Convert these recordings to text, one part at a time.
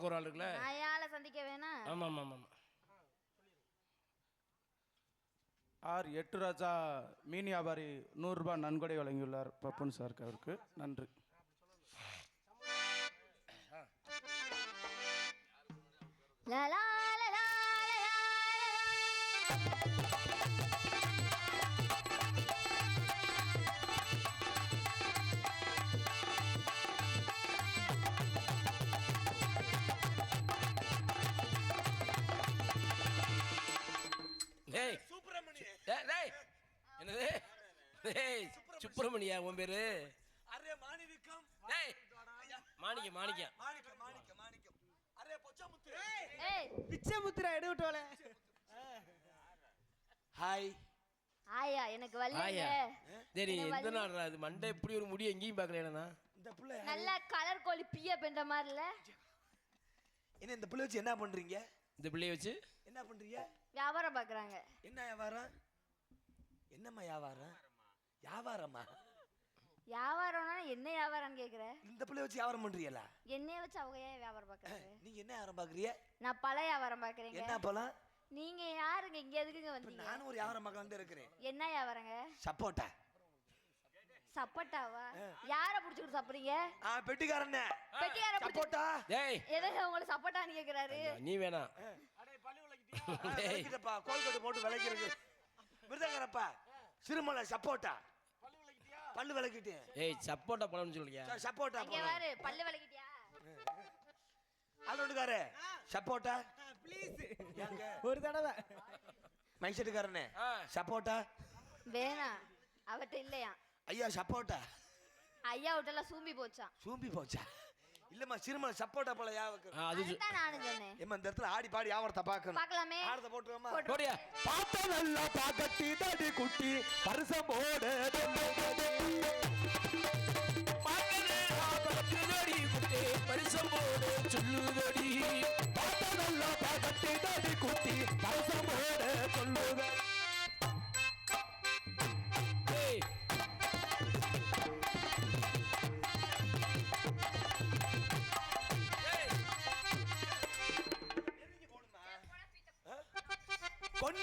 உனக்கு ஒரு ஆள் இருக்குல்ல? யாரை சந்திக்க வேணாம் ஆமாம் ஆமாம் ஆமாம் ஆர் எட்டு ராஜா மீன் வியாபாரி நூறுரூபா நன்கொடை வழங்கியுள்ளார் பப்புன் சார் அவருக்கு. நன்றி. லா, லா, லா, லா, டேய் சுப்பிரமணியா உன் பேரு? அரே மாணிவிக்கம் டேய் மாணிக்கம் மாணிக்கம். மாணிக்கம் மாணிக்கம் மாணிக்கம். அரே பொச்சாமுத்து. ஏய். பிச்சைமுத்திரா எடுவிட்டோல ஹாய். ஆயா எனக்கு வலி ஆயா. இல்ல. சரி எந்த. நாடுறா அது மண்டை இப்படி ஒரு முடி எங்கேயும் பார்க்கலண்ணா இந்த பிள்ளை நல்ல கலர் கோழி பிய பெண்ட மாதிரி இல்ல என்ன இந்த பிள்ளை வச்சு என்ன பண்றீங்க? இந்த பிள்ளைய வச்சு? என்ன பண்றீங்க? வியாபாரம் பாக்குறாங்க என்ன வியாபாரம்? என்னம்மா வியாபாரம்? வியாபாரமா? வியாபாரம்னா என்ன வியாபாரம்னு கேக்குற? இந்த பிள்ளை வச்சு வியாபாரம் பண்றீங்களா என்னைய வச்சு அவங்க ஏன் வியாபாரம் பாக்குறாங்க? நீங்க என்ன வியாபாரம் பாக்குறீங்க? நான் பல வியாபாரம் பாக்குறீங்க. என்ன பழம் நீங்க யாருங்க? இங்க எதுக்குங்க வந்தீங்க? நானும் ஒரு வியாபாரம் பார்க்க வந்து இருக்கிறேன். என்ன வியாபாரங்க? சப்போட்டா. சப்பட்டாவா? யார புடிச்சுக்கிட்டு சாப்பிடுறீங்க? ஆ பெட்டிக்காரண்ணே பெட்டியார புடிச்சு சப்போட்டா. டேய். எதுக்கு உங்களை சப்பட்டான்னு கேக்குறாரு? நீ வேணாம் டேய் விளக்கிட்டப்பா. கோல்கட்டு போட்டு விளக்கிறது விருதங்கரப்பா சிறுமலை சப்போட்டா. பல்லு விளக்கிட்டேன். ஏய் சப்போட்டா பழம்னு சொல்லியா சப்போட்டா இங்க பாரு பல்லு விளக்கிட்டியா? ஆளோட்டுக்காரு சப்போட்டா. ப்ளீஸ் ஏங்க? ஒரு தடவை. மைசெட்டுக்காரனே. சப்போட்டா. வேணாம் அவட்ட இல்லையா ஐயா சப்போட்டா. ஐயா விட்டெல்லாம் சூம்பி போச்சான் சூம்பி போச்சா? இல்லம்மா சிறுமலை சப்போட்டா போல யாவுக்கு அது ஏம்மா இந்த இடத்துல ஆடி பாடி ஆவரத்தை பார்க்கணும். பார்க்கலாமே. ஆடத்தை போட்டுருவோமா போட்டு. போடியா. பார்த்த நல்லா பாக்கட்டி தடி குட்டி பரிசம் போடு பரிசம் போடு சொல்லுதடி. பார்த்த நல்லா பாக்கட்டி தடி குட்டி பரிசம் போடு.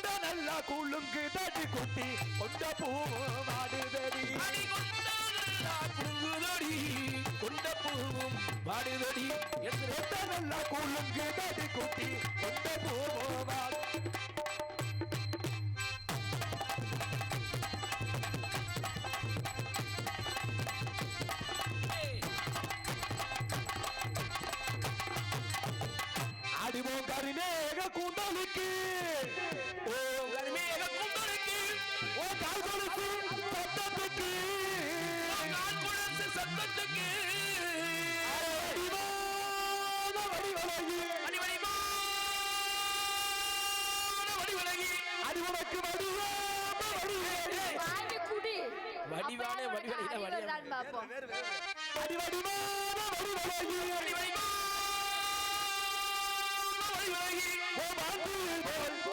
கொண்ட நல்லா குலுங்கு தடி குட்டி கொண்ட பூ வாடுதடி குங்குதடி கொண்ட பூவும் எடுத்து கொண்ட நல்லா குலுங்கு தடி குட்டி கொண்ட பூ வாடு பார்ப்போம்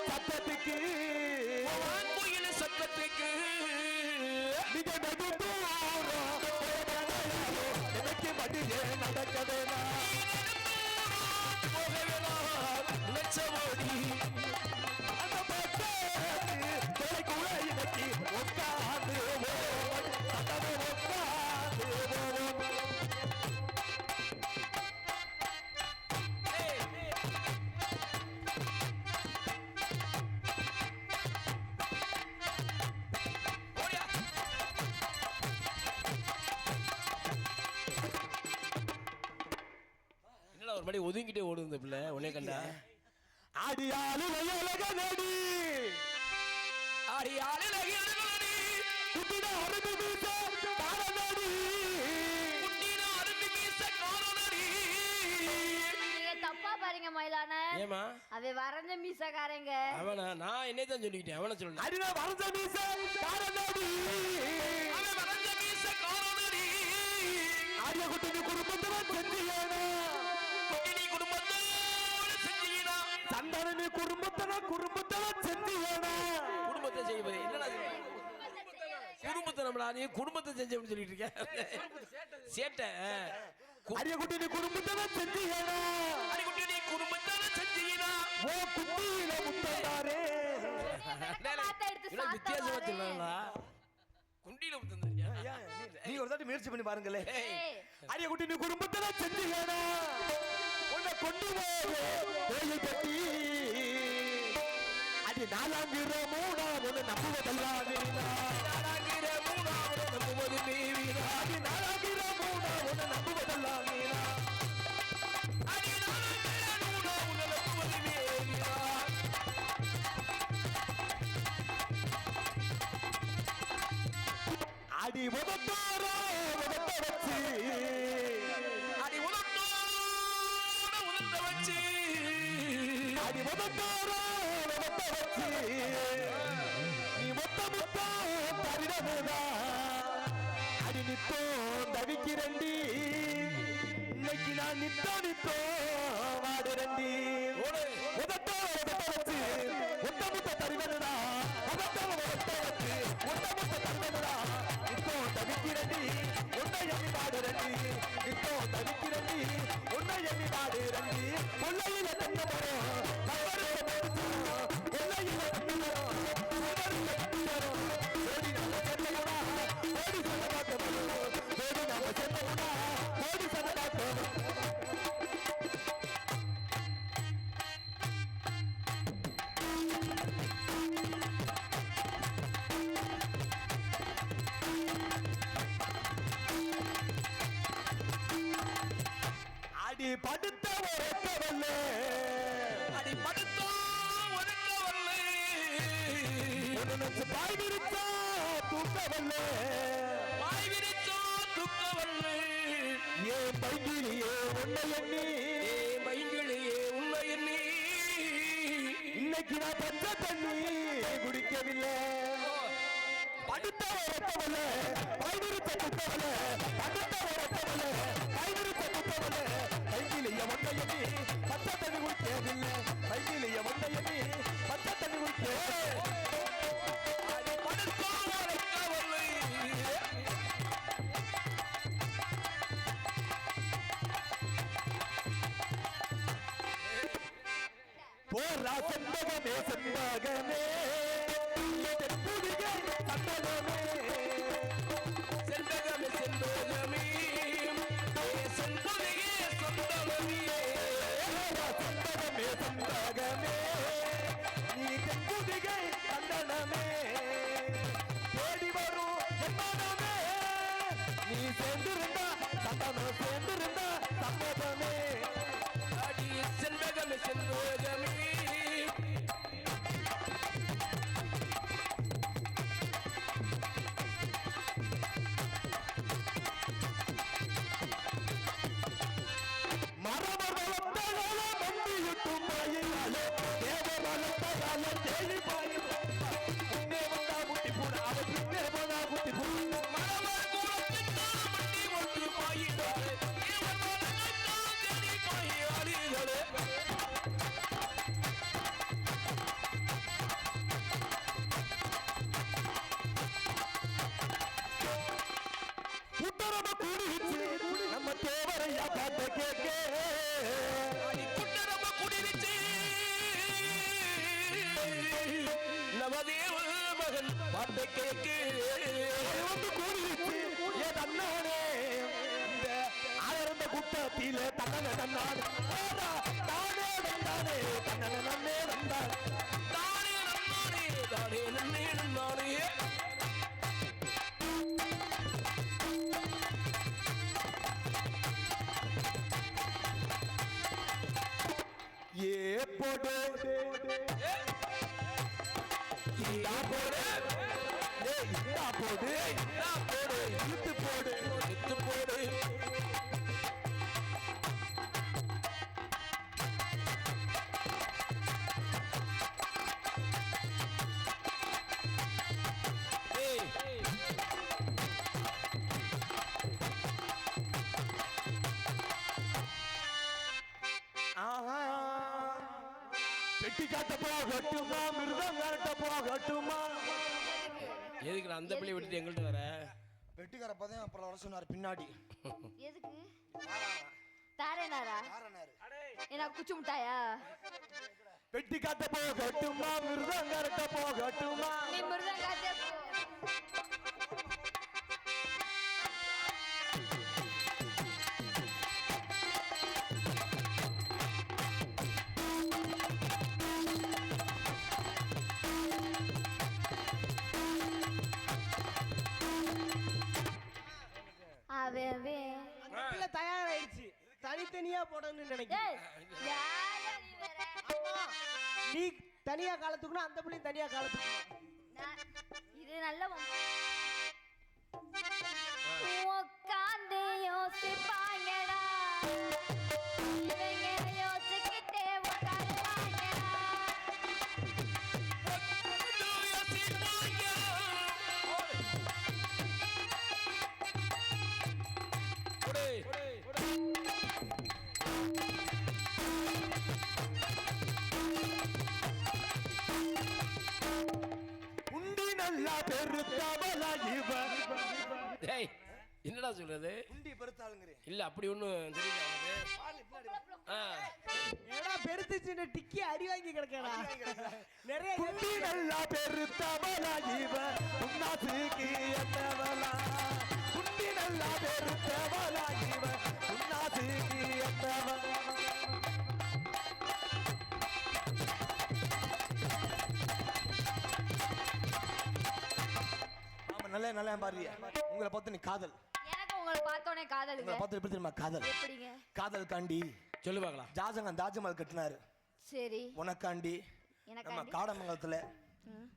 சத்தத்துக்கு. சத்தத்துக்கு. மிக போகலையே, எனக்கு மடியே நடக்கவேனா லட்சமோடி ஒரு மாதிரி ஒதுங்கிட்டே ஓடுது இந்த பிள்ளை உன்னே கண்டா. அடியாளு வயலக நடி. ஆடி ஆளில் அகிலடி குட்டின அருமை வீச பாரநடி குட்டின அரும்பி மீச நீங்க தப்பா பாருங்க மயிலான. ஏமா அவ வரைஞ்ச மீசக்காரங்க. அவனா நான் என்னை தான் சொல்லிக்கிட்டேன் அவனை சொல்லல அடின வரைஞ்ச வீச பாரநடி அவன் வரைஞ்ச மீச காணடி ஆரிய குட்டிக்கு குடும்பத்துல செஞ்சியேனா என்னடா நீ குடும்பத்தை செஞ்சோம்னு சொல்லிட்டு இருக்கேன். சேட்டை அரிய குட்டி நீ குடும்பத்தை செஞ்சீங்கடா அரிய குட்டி நீ குடும்பத்தை செஞ்சீங்கடா ஓ குட்டியில முத்தாரே குண்டியில முத்தந்தாரியா? நீ ஒரு தாட்டி முயற்சி பண்ணி பாருங்களே. அரிய குட்டி நீ குடும்பத்தை செஞ்சீங்கடா உன்னை கொண்டு போய் நாலாம் வீரமோ நான் அடி பாய் விரித்தா தூக்கவல்ல. வாய் விரிச்சோ துக்க வரலே ஏன் பைகிலியே உன்னை எண்ணி. ஏ மைங்கிளியே உண்மை எண்ணி. இன்னைக்கு நான் பச்சை தண்ணி. குடிக்கவில்லை. படுத்த உறக்கவல்ல பாய் விரித்த துக்கவல்ல. படுத்த உறக்கவல்ல பாய் விரித்த துக்கவல்ல. பைகிலிய உன்னை எண்ணி. பச்சை தண்ணி குடிக்கவில்லை. பைகிலிய உன்னை எண்ணி. பச்சை தண்ணி குடிக்கவில்லை. நீ சேர்ந்திருந்தா சட்டமும் சேர்ந்திருந்தா சம்மதமே அடி செல்வகமே செண்பகமே. புத்தரம கூடிச்சு நம்ம தேவரையா பாட்ட கேட்க. அடி குட்டரம்ப குடிரிச்சு நவதேவ மகன் பாட்டை கேக்கு வந்து கூடிச்சு ஏ தன்னானே இந்த ஆயிரந்த குட்டத்தில தன்னன. தன்னானே போடு இந்தா போடு ஏய் இந்தா பெட்டி காட்ட போகட்டுமா மிருதம் காட்ட போகட்டுமா எதுக்கு நான் அந்த பிள்ளை விட்டுட்டு எங்கள்கிட்ட வர? வெட்டிக்கார பதம் அப்புறம் வர சொன்னார் பின்னாடி. எதுக்கு? தாரேனாரா? என்ன குச்சி முட்டாயா? வெட்டி காட்ட போகட்டுமா மிருதங்கரட்ட போகட்டுமா நீ முருகன் காத்தே தனித்தனியா போடணும்னு நினைக்கிறேன் நீ தனியா காலத்துக்கணும் அந்த பிள்ளையும் தனியா இது நல்ல வம்பு. உக்காந்து யோசிப்பாங்கடா. பெருத்தவளா இவ டேய் என்னடா சொல்றது? குண்டி பெருத்தாளுங்கிறேன் இல்ல அப்படி ஒண்ணும் தெரியல பெருத்துச்சுன்னு டிக்கி அடி வாங்கி. கிடக்கடா நிறைய குண்டி நல்லா பெருத்தவளா இவ உன்னாசுக்கு என்னவளா குண்டி நல்லா பெருத்தவளா இவ உன்னாசுக்கு என்னவளா நல்ல நல்ல பாருங்க உங்களை பார்த்து நீ காதல். எனக்கு உங்களை பார்த்தோன்னே காதலுங்க. உங்களை பார்த்து எப்படி தெரியுமா? காதல். எப்படிங்க? காதல் காண்டி சொல்லு பார்க்கலாம் ஜாஜகான் தாஜ்மஹால் கட்டினாரு. சரி. உனக்காண்டி. நம்ம காடமங்கலத்துல.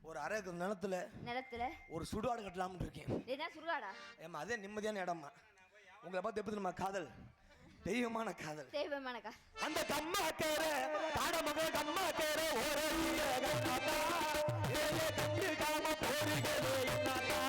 ஒரு அரை நிலத்துல நிலத்துல? ஒரு சுடுகாடு கட்டலாம்னு இருக்கேன். என்ன சுடுகாடா? ஏமா அதே நிம்மதியான இடமா உங்களை பார்த்து எப்படி தெரியுமா? காதல். தெய்வமான காதல். தெய்வமானக்கா அந்த கம்மாக்கேர காடமக கம்மாக்கேர ஒரு கண்ணாத்தா. ஏழே கண்ணு காம போருகிறே என்னத்தா.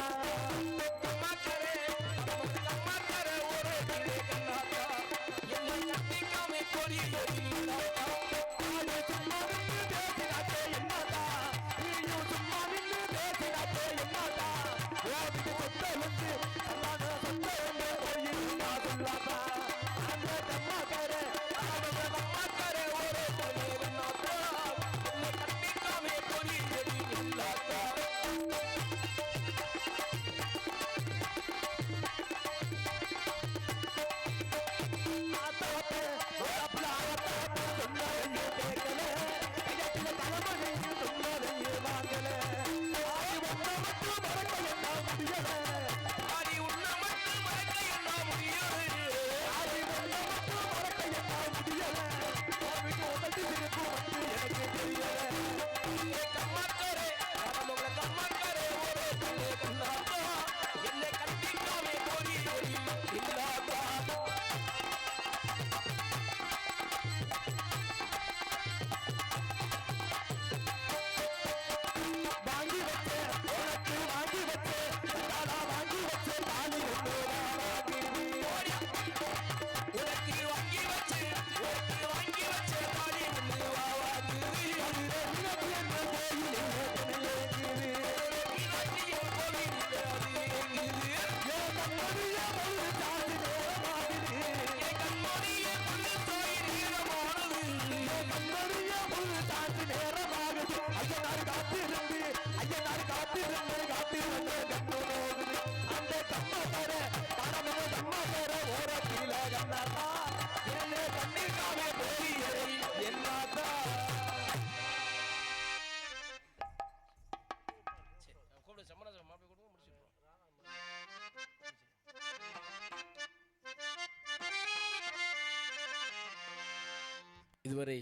இதுவரை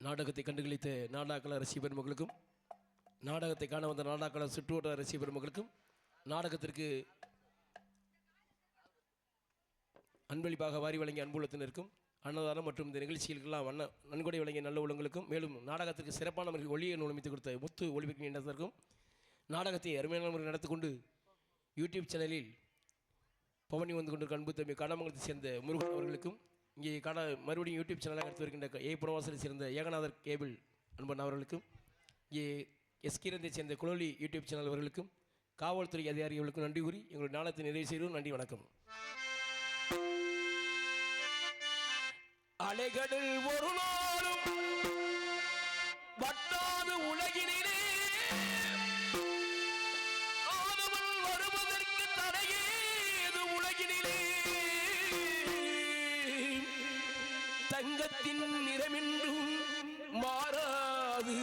நாடகத்தை கண்டுகளித்த நாடாக்கள ரசி பெருமக்களுக்கும் நாடகத்தை காண வந்த நாடாக்கள சுற்றுவட்டார ரசி பெருமக்களுக்கும் நாடகத்திற்கு அன்பளிப்பாக வாரி வழங்கிய அன்புள்ளத்தினருக்கும் அன்னதானம் மற்றும் இந்த நிகழ்ச்சிகளுக்கெல்லாம் வண்ண நன்கொடை வழங்கிய நல்ல உள்ளங்களுக்கும் மேலும் நாடகத்திற்கு சிறப்பான முறையில் ஒளியை ஒளிமித்து கொடுத்த முத்து ஒளிமிக்க இனத்திற்கும் நாடகத்தை அருமையான முறையில் நடத்தி கொண்டு யூடியூப் சேனலில் பவனி வந்து கொண்டிருக்க அன்பு தம்பி கடமங்கலத்தை சேர்ந்த முருகன் அவர்களுக்கும் இங்கே காண மறுபடியும் யூடியூப் சேனலாக எடுத்து வருகின்ற ஏ புனவாசலை சேர்ந்த ஏகநாதர் கேபிள் அன்பன் அவர்களுக்கும் இங்கே எஸ்கிரந்தை சேர்ந்த குழலி யூடியூப் சேனல் அவர்களுக்கும் காவல்துறை அதிகாரிகளுக்கும் நன்றி கூறி எங்களுடைய நாளத்தை நிறைவு செய்கிறோம். நன்றி வணக்கம். அலைகடல் ஒரு நாளும் வட்டாது உலகினிலே ஞானத்தின் நிறமென்றும் மாறாது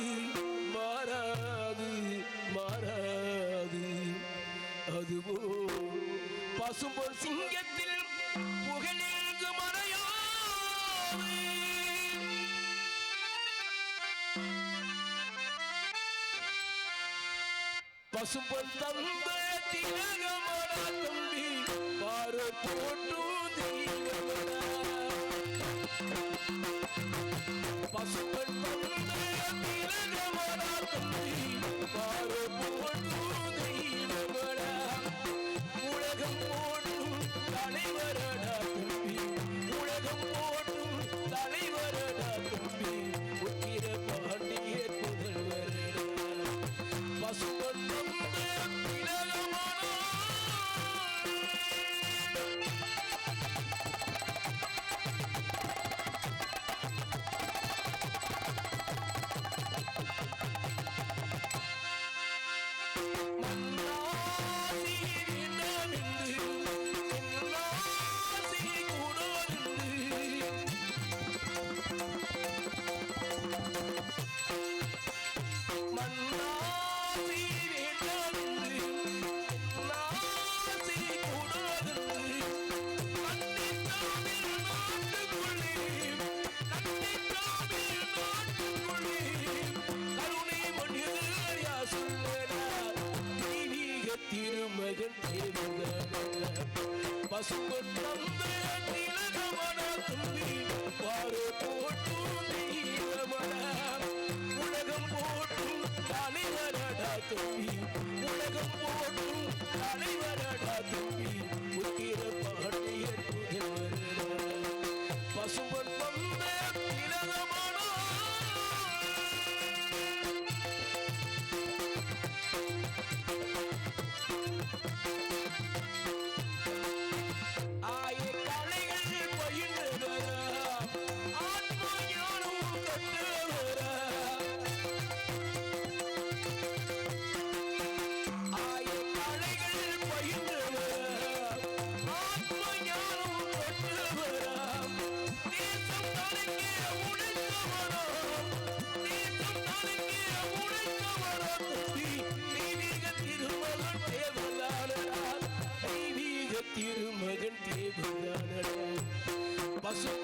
மாறாது மாறாது. அதுவோ பசும்பொ சிங்கத்தில் புகழெங்கு மறையாது. பசும்பொன் தந்த திலகமான தம்பி பாரு போட்டு தீங்கமடா I'll What's up?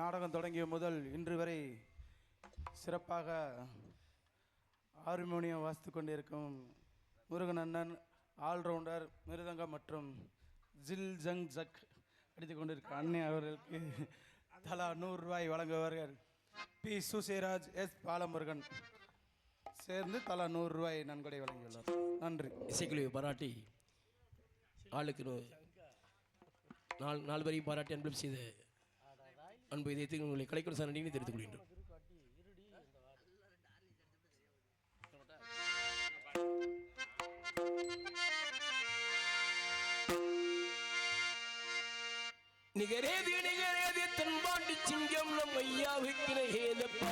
நாடகம் தொடங்கிய முதல் இன்று வரை சிறப்பாக ஹார்மோனியம் வாசித்து கொண்டிருக்கும் முருகன் அண்ணன் ஆல்ரவுண்டர் மிருதங்கம் மற்றும் ஜில் ஜங் ஜக் அடித்து கொண்டிருக்க அண்ணன் அவர்களுக்கு தலா நூறுரூவாய் வழங்குவார்கள் பி. சுசேராஜ் எஸ். பாலமுருகன் சேர்ந்து தலா நூறுரூவாய் நன்கொடை வழங்கியுள்ளார். நன்றி. இசைக்குழு பாராட்டி ஆளுக்கு நாலு நாலு பாராட்டி அன்பளிப்பு செய்து அன்பு இதயத்தில் உங்களை கலைக்கொடு சார் நீங்கள் தெரிவித்துக் கொள்கின்றோம் நிகரேதி நிகரேதி தன்பாண்டி சிங்கம் நம் ஐயாவுக்கு நிகேதப்பா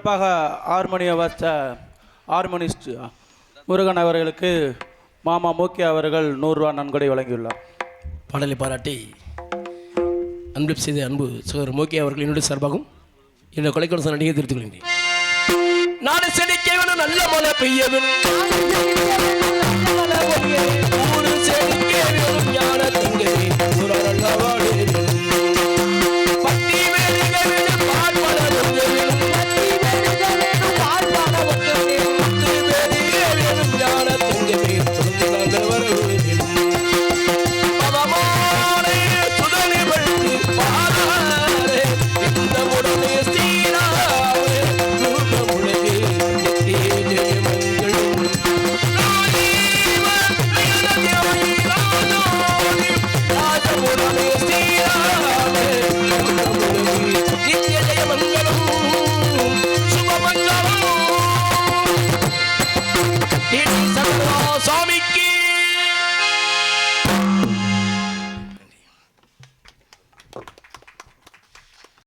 சிறப்பாக ஹார்மோனிய வாச ஹார்மோனிஸ்ட் முருகன் அவர்களுக்கு மாமா மூக்கி அவர்கள் நூறுரூவா நன்கொடை வழங்கியுள்ளார். பாடலை பாராட்டி அன்பு செய்த அன்பு சுகர் மூக்கி அவர்கள் என்னுடைய சார்பாகவும் என்னுடைய கொலைக்கொலை நடிகை தெரிவித்துக் கொள்கிறேன். நாடு செழிக்க நல்ல மழை பெய்ய வேண்டும்